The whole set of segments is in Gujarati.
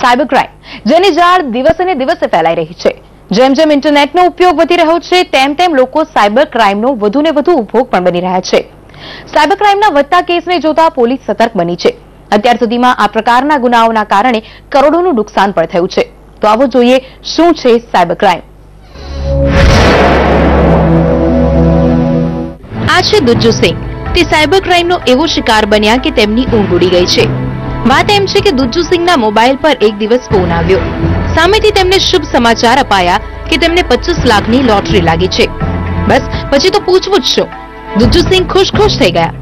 સાયબર ક્રાઇમ જેની જાળ દિવસે ને દિવસે ફેલાઈ રહી છે. જેમ જેમ ઇન્ટરનેટનો ઉપયોગ વધી રહ્યો છે, તેમ તેમ લોકો સાયબર ક્રાઇમનો વધુને વધુ ઉપભોગ પણ બની રહ્યા છે. સાયબર ક્રાઇમના વધતા કેસને જોતા પોલીસ સતર્ક બની છે. અત્યાર સુધીમાં આ પ્રકારના ગુનાઓના કારણે કરોડોનું નુકસાન પણ થયું છે. તો આવો જોઈએ, શું છે સાયબર ક્રાઇમ આ છે દુજ્જુ સિંહ. તે સાયબર ક્રાઇમનો એવો શિકાર બન્યા કે તેમની ઊંઘ ઉડી ગઈ છે. વાત એમ છે કે દુજ્જુસિંહના મોબાઈલ પર એક દિવસ ફોન આવ્યો. સામેથી તેમને શુભ સમાચાર અપાયા કે તેમને પચીસ લાખની લોટરી લાગી છે. બસ, પછી તો પૂછવું જ છો. દુજ્જુસિંહ ખુશ ખુશ થઈ ગયા.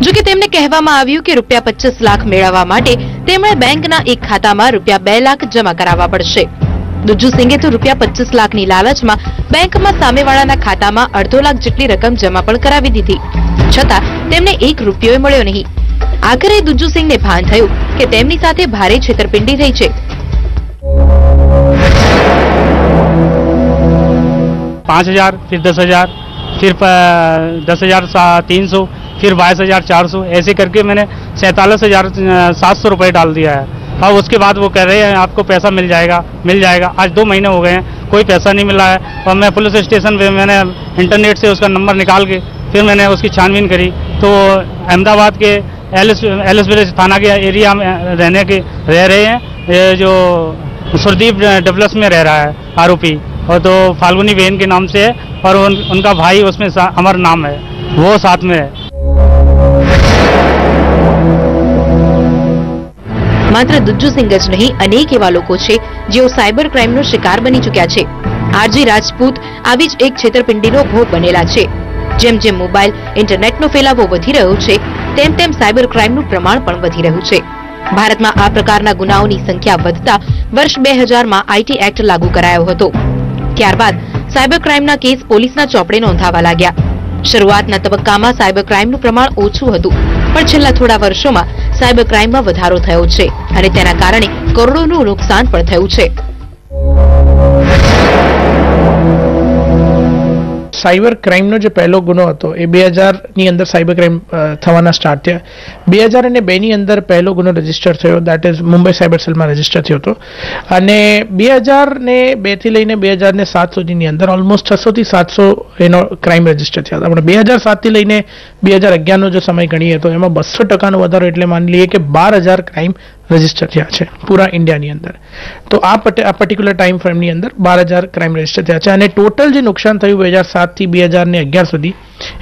જો કે તેમને કહેવામાં આવ્યું કે રૂપિયા પચીસ લાખ મેળવવા માટે તેમણે બેંકના એક ખાતામાં રૂપિયા બે લાખ જમા કરાવવા પડશે. દુજ્જુ સિંઘે તો રૂપિયા પચીસ લાખની લાલચમાં બેંકમાં સામેવાળાના ખાતામાં અડધો લાખ જેટલી રકમ જમા પણ કરાવી દીધી. છતાં, તેમને એક રૂપિયો મળ્યો નહીં. આખરે દુજ્જુ સિંહને ભાન થયું કે તેમની સાથે ભારે છેતરપિંડી થઈ છે पाँच हजार फिर दस हजार फिर प- दस हजार तीन सौ फिर बाईस हजार चार सौ ऐसे करके मैंने सैंतालीस हजार सात सौ रुपये डाल दिया है और उसके बाद वो कह रहे हैं आपको पैसा मिल जाएगा मिल जाएगा आज दो महीने हो गए हैं कोई पैसा नहीं मिला है और मैं पुलिस स्टेशन पे मैंने इंटरनेट से उसका नंबर निकाल के फिर मैंने उसकी छानबीन करी तो अहमदाबाद के एलिस एलिस विलेज थाना के एरिया में रहने के रह रहे हैं ये जो सुरदीप डेवलप्स में रह रहा है आरोपी और तो फाल्गुनी बहन के नाम से है और उन, उनका भाई उसमें सा- अमर नाम है वो साथ में है માત્ર દુજ્જુ સિંહ જ નહીં અનેક એવા લોકો છે જેઓ સાયબર ક્રાઇમનો શિકાર બની ચૂક્યા છે આરજી રાજપૂત આવી જ એક છેતરપિંડીનો ભોગ બનેલા છે જેમ જેમ મોબાઈલ ઇન્ટરનેટનો ફેલાવો વધી રહ્યો છે, તેમ તેમ સાયબર ક્રાઇમનું પ્રમાણ પણ વધી રહ્યું છે. ભારતમાં આ પ્રકારના ગુનાઓની સંખ્યા વધતા વર્ષ બે હજારમાં આઈટી એક્ટ લાગુ કરાયો હતો. ત્યારબાદ સાયબર ક્રાઇમના કેસ પોલીસના ચોપડે નોંધાવા લાગ્યા. શરૂઆતના તબક્કામાં સાયબર ક્રાઇમનું પ્રમાણ ઓછું હતું, પણ છેલ્લા થોડા વર્ષોમાં સાયબર ક્રાઇમમાં વધારો થયો છે અને તેના કારણે કરોડોનું નુકસાન પણ થયું છે. સાયબર ક્રાઇમનો જે પહેલો ગુનો હતો, એ બે હજારની અંદર સાયબર ક્રાઇમ થવાના સ્ટાર્ટ થયા. બે હજાર અને બેની અંદર પહેલો ગુનો રજિસ્ટર થયો દેટ ઇઝ મુંબઈ સાયબર સેલમાં રજિસ્ટર થયો હતો. અને બે હજાર ને બેથી લઈને બે હજાર ને સાત સુધીની અંદર ઓલમોસ્ટ છસોથી સાતસો એનો ક્રાઇમ રજિસ્ટર થયા હતા. પણ બે હજાર સાતથી લઈને બે હજાર અગિયારનો જો સમય ગણીએ તો એમાં બસો ટકાનો વધારો, એટલે માની લઈએ કે બાર હજાર ક્રાઇમ રજિસ્ટર થયા છે, પૂરા ઇન્ડિયાની અંદર. તો આ પર્ટિક્યુલર ટાઈમ ફ્રેમની અંદર બાર હજાર ક્રાઇમ રજિસ્ટર થયા છે અને ટોટલ જે નુકસાન થયું બે હજાર સાતથી બે હજાર ને અગિયાર સુધી,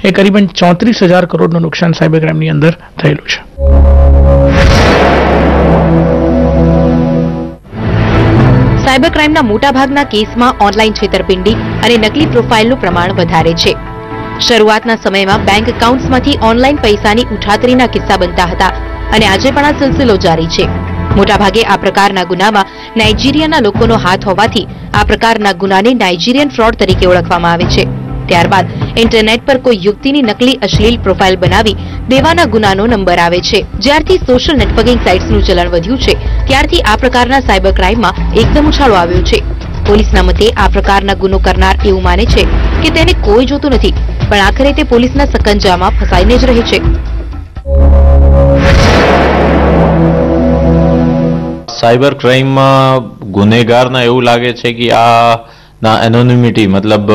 એ કરીબન ચોત્રીસ હજાર કરોડનું નુકસાન સાયબર ક્રાઇમની અંદર થયેલું છે. સાયબર ક્રાઇમના મોટાભાગના કેસમાં ઓનલાઈન છેતરપિંડી અને નકલી પ્રોફાઇલનું પ્રમાણ વધારે છે. શરૂઆતના સમયમાં બેંક એકાઉન્ટ્સમાંથી ઓનલાઈન પૈસાની ઉઠાતરીના કિસ્સા બનતા હતા. અને આજે પણ આ સિલસિલો જારી છે. મોટાભાગે આ પ્રકારના ગુનામાં નાઇજીરિયાના લોકોનો હાથ હોવાથી આ પ્રકારના ગુનાને નાઇજીરિયન ફ્રોડ તરીકે ઓળખવામાં આવે છે. ત્યારબાદ ઇન્ટરનેટ પર કોઈ યુક્તિની નકલી અશ્લીલ પ્રોફાઇલ બનાવી દેવાના ગુનાનો નંબર આવે છે. જ્યારથી સોશિયલ નેટવર્કિંગ સાઇટ્સનું ચલણ વધ્યું છે, ત્યારથી આ પ્રકારના સાયબર ક્રાઇમમાં એકદમ ઉછાળો આવ્યો છે. પોલીસના મતે આ પ્રકારના ગુનો કરનાર એવું માને છે કે તેને કોઈ જોતું નથી, પણ આખરે તે પોલીસના સકંજામાં ફસાઈને જ રહે છે. સાયબર ક્રાઇમમાં ગુનેગારના એવું લાગે છે કે આ ના એનોનિમિટી મતલબ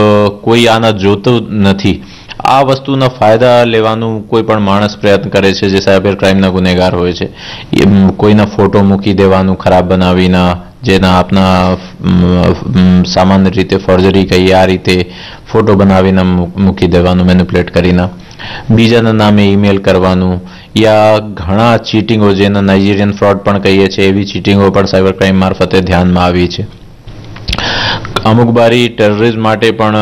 કોઈ આના જોતું નથી. આ વસ્તુના ફાયદા લેવાનું કોઈ પણ માણસ પ્રયત્ન કરે છે જે સાયબર ક્રાઇમના ગુનેગાર હોય છે. એમ, કોઈના ફોટો મૂકી દેવાનું, ખરાબ બનાવીને, જેના આપના સામાન્ય રીતે ફોર્જરી કહીએ, આ રીતે ફોટો બનાવીને મૂકી દેવાનું, મેનિપ્યુલેટ કરીને. બીજાના નામે ઈમેલ કરવાનું. યા ઘણા ચીટિંગો જેના નાઇજીરિયન ફ્રોડ પણ કહીએ છીએ, એવી ચીટિંગો પણ સાયબર ક્રાઇમ મારફતે ધ્યાનમાં આવી છે. અમુક બારી ટેરરિઝમ માટે પણ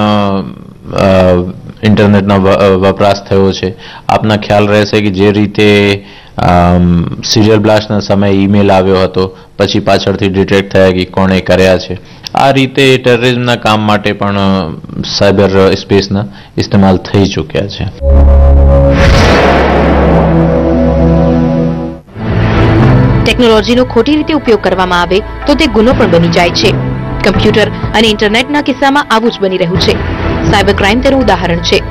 ઇન્ટરનેટનો વપરાશ થયો છે. આપના ખ્યાલ રહેશે કે જે રીતે સિરિયલ બ્લાસ્ટના સમયે ઈમેલ આવ્યો હતો, પછી પાછળથી ડિટેક્ટ થયા કે કોણે કર્યા છે. આ રીતે ટેરરિઝમના કામ માટે પણ સાયબર સ્પેસના ઇસ્તેમાલ થઈ ચૂક્યા છે. ટેકનોલોજીનો ખોટી રીતે ઉપયોગ કરવામાં આવે, તો તે ગુનો પણ બની જાય છે. કમ્પ્યુટર અને ઇન્ટરનેટના કિસ્સામાં આવું જ બની રહ્યું છે. સાયબર ક્રાઇમ તેનું ઉદાહરણ છે.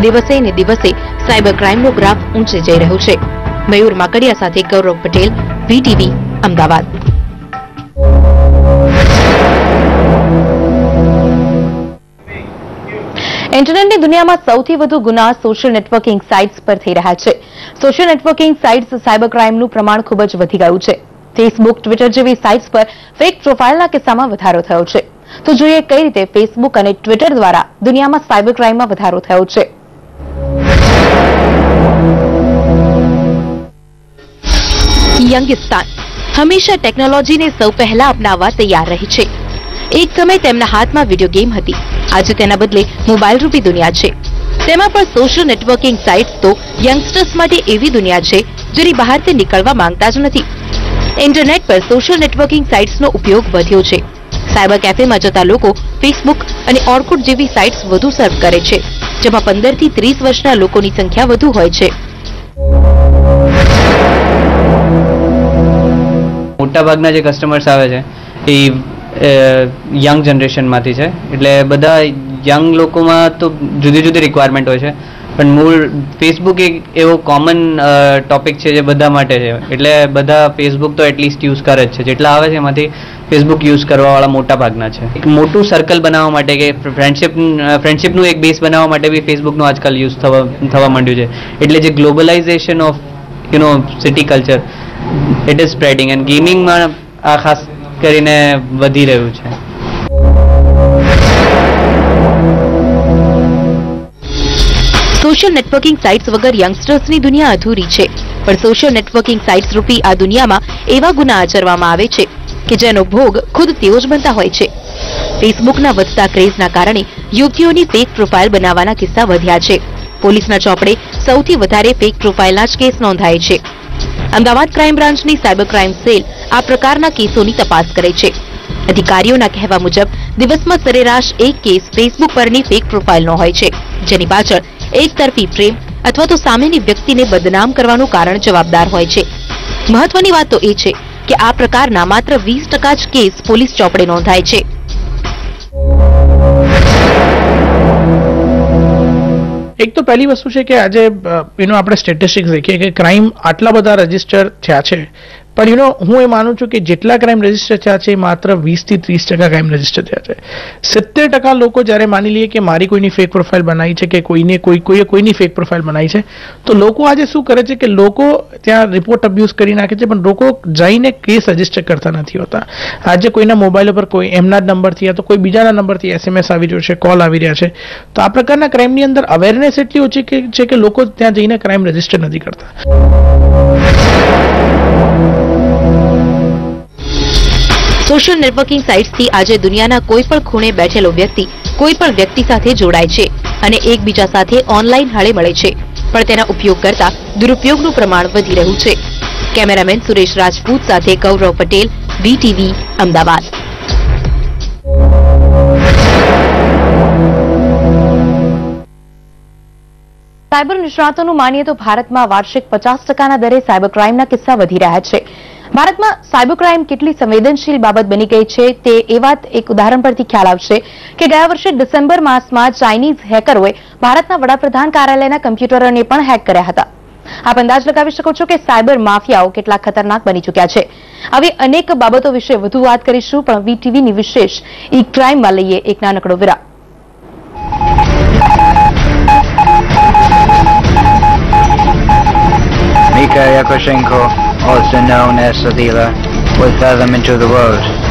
દિવસે ને દિવસે સાયબર ક્રાઇમનો ગ્રાફ ઊંચે જઈ રહ્યો છે. મયુર માકડિયા સાથે ગૌરવ પટેલ વીટીવી અમદાવાદ. ઇન્ટરનેટની દુનિયામાં સૌથી વધુ ગુના સોશિયલ નેટવર્કિંગ સાઇટ્સ પર થઈ રહ્યા છે. સોશિયલ નેટવર્કિંગ સાઇટ્સ સાયબર ક્રાઇમનું પ્રમાણ ખૂબ જ વધી ગયું છે. ફેસબુક ટ્વિટર જેવી સાઇટ્સ પર ફેક પ્રોફાઇલના કિસ્સામાં વધારો થયો છે. તો જોઈએ કઈ રીતે ફેસબુક અને ટ્વિટર દ્વારા દુનિયામાં સાયબર ક્રાઇમમાં વધારો થયો છે. યંગિસ્તાન. હંમેશા ટેકનોલોજીને સૌ પહેલા અપનાવવા તૈયાર રહી છે. એક સમય તેમના હાથમાં વીડિયો ગેમ હતી. આજે તેના બદલે મોબાઈલ રૂપી દુનિયા છે. તેમાં પણ સોશિયલ નેટવર્કિંગ સાઇટ્સ તો યંગસ્ટર્સ માટે એવી દુનિયા છે, જેની બહાર તે નીકળવા માંગતા જ નથી. ઇન્ટરનેટ પર સોશિયલ નેટવર્કિંગ સાઇટ્સનો ઉપયોગ વધ્યો છે. સાયબર કેફેમાં જતા લોકો ફેસબુક અને ઓર્કુટ જેવી સાઇટ્સ વધુ સર્વ કરે છે, જેમાં પંદરથી ત્રીસ વર્ષના લોકોની સંખ્યા વધુ હોય છે. મોટાભાગના જે કસ્ટમર્સ આવે છે, એ યંગ જનરેશનમાંથી છે. એટલે બધા યંગ લોકોમાં તો જુદી જુદી રિક્વાયરમેન્ટ હોય છે. પણ મૂળ ફેસબુક એક એવો કોમન ટોપિક છે જે બધા માટે છે. એટલે બધા ફેસબુક તો એટલીસ્ટ યુઝ કરે જ છે. જેટલા આવે છે એમાંથી ફેસબુક યુઝ કરવાવાળા મોટા ભાગના છે. એક મોટું સર્કલ બનાવવા માટે કે ફ્રેન્ડશિપ ફ્રેન્ડશિપનું એક બેઝ બનાવવા માટે બી ફેસબુકનું આજકાલ યુઝ થવા થવા માંડ્યું છે. એટલે જે globalization of you know city culture it is spreading and ગેમિંગમાં આ ખાસ કરીને વધી રહ્યું છે. સોશિયલ નેટવર્કિંગ સાઇટ્સ વગર યંગસ્ટર્સની દુનિયા અધૂરી છે. પણ સોશિયલ નેટવર્કિંગ સાઇટ્સ રૂપી આ દુનિયામાં એવા ગુના આચરવામાં આવે છે કે જેનો ભોગ ખુદ તેઓ જ બનતા હોય છે. ફેસબુકના વધતા ક્રેઝના કારણે યુવતીઓની ફેક પ્રોફાઇલ બનાવવાના કિસ્સા વધ્યા છે. પોલીસના ચોપડે સૌથી વધારે ફેક પ્રોફાઇલના જ કેસ નોંધાય છે. અમદાવાદ ક્રાઇમ બ્રાન્ચની સાયબર ક્રાઇમ સેલ આ પ્રકારના કેસોની તપાસ કરે છે. અધિકારીઓના કહેવા મુજબ, દિવસમાં સરેરાશ એક કેસ ફેસબુક પરની ફેક પ્રોફાઇલનો હોય છે, જેની પાછળ એક તરફી પ્રેમ અથવા તો સામેની વ્યક્તિને બદનામ કરવાનું કારણ જવાબદાર હોય છે. મહત્વની વાત તો એ છે કે આ પ્રકારના માત્ર વીસ ટકા જ કેસ પોલીસ ચોપડે નોંધાય છે. એક તો પહેલી વસ્તુ છે કે આજે એનો આપણે સ્ટેટિસ્ટિક્સ દેખીએ કે ક્રાઇમ આટલા બધા રજિસ્ટર થયા છે. પણ યુ નો હું એ માનું છું કે જેટલા ક્રાઇમ રજિસ્ટર થયા છે, એ માત્ર વીસથી ત્રીસ ટકા ક્રાઇમ રજિસ્ટર થયા છે. સિત્તેર ટકા લોકો જ્યારે માની લઈએ કે મારી કોઈની ફેક પ્રોફાઇલ બનાવી છે કે કોઈને કોઈ, કોઈએ કોઈની ફેક પ્રોફાઇલ બનાવી છે, તો લોકો આજે શું કરે છે કે લોકો ત્યાં રિપોર્ટ અબ્યુઝ કરી નાખે છે, પણ લોકો જઈને કેસ રજિસ્ટર કરતા નથી હોતા. આજે કોઈના મોબાઈલ ઉપર કોઈ એમના જ નંબરથી તો કોઈ બીજાના નંબરથી એસએમએસ આવી રહ્યો છે કોલ આવી રહ્યા છે. તો આ પ્રકારના ક્રાઇમની અંદર અવેરનેસ એટલી ઓછી છે કે લોકો ત્યાં જઈને ક્રાઇમ રજિસ્ટર નથી કરતા. સોશિયલ નેટવર્કિંગ સાઇટ્સથી આજે દુનિયાના કોઈ પણ ખૂણે બેઠેલો વ્યક્તિ કોઈ પણ વ્યક્તિ સાથે જોડાય છે અને એકબીજા સાથે ઓનલાઈન હાળે મળે છે. પણ તેના ઉપયોગ કરતા દુરુપયોગનું પ્રમાણ વધી રહ્યું છે. કેમેરામેન સુરેશ રાજપૂત સાથે ગૌરવ પટેલ વીટીવી અમદાવાદ. સાયબર નિષ્ણાતોનું માનીએ તો ભારતમાં વાર્ષિક પચાસ ટકાના દરે સાયબર ક્રાઇમના કિસ્સા વધી રહ્યા છે. ભારતમાં સાયબર ક્રાઇમ કેટલી સંવેદનશીલ બાબત બની ગઈ છે તે એ વાત એક ઉદાહરણ પરથી ખ્યાલ આવશે કે ગયા વર્ષે ડિસેમ્બર માસમાં ચાઇનીઝ હેકરોએ ભારતના વડાપ્રધાન કાર્યાલયના કમ્પ્યુટરોને પણ હેક કર્યા હતા. આપ અંદાજ લગાવી શકો છો કે સાયબર માફિયાઓ કેટલા ખતરનાક બની ચૂક્યા છે. આવી અનેક બાબતો વિશે વધુ વાત કરીશું પણ વીટીવીની વિશેષ ઈ ક્રાઇમમાં લઈએ એક નાનકડો વિરામ. Mika Yakushenko, also known as Savila, will throw them into the world.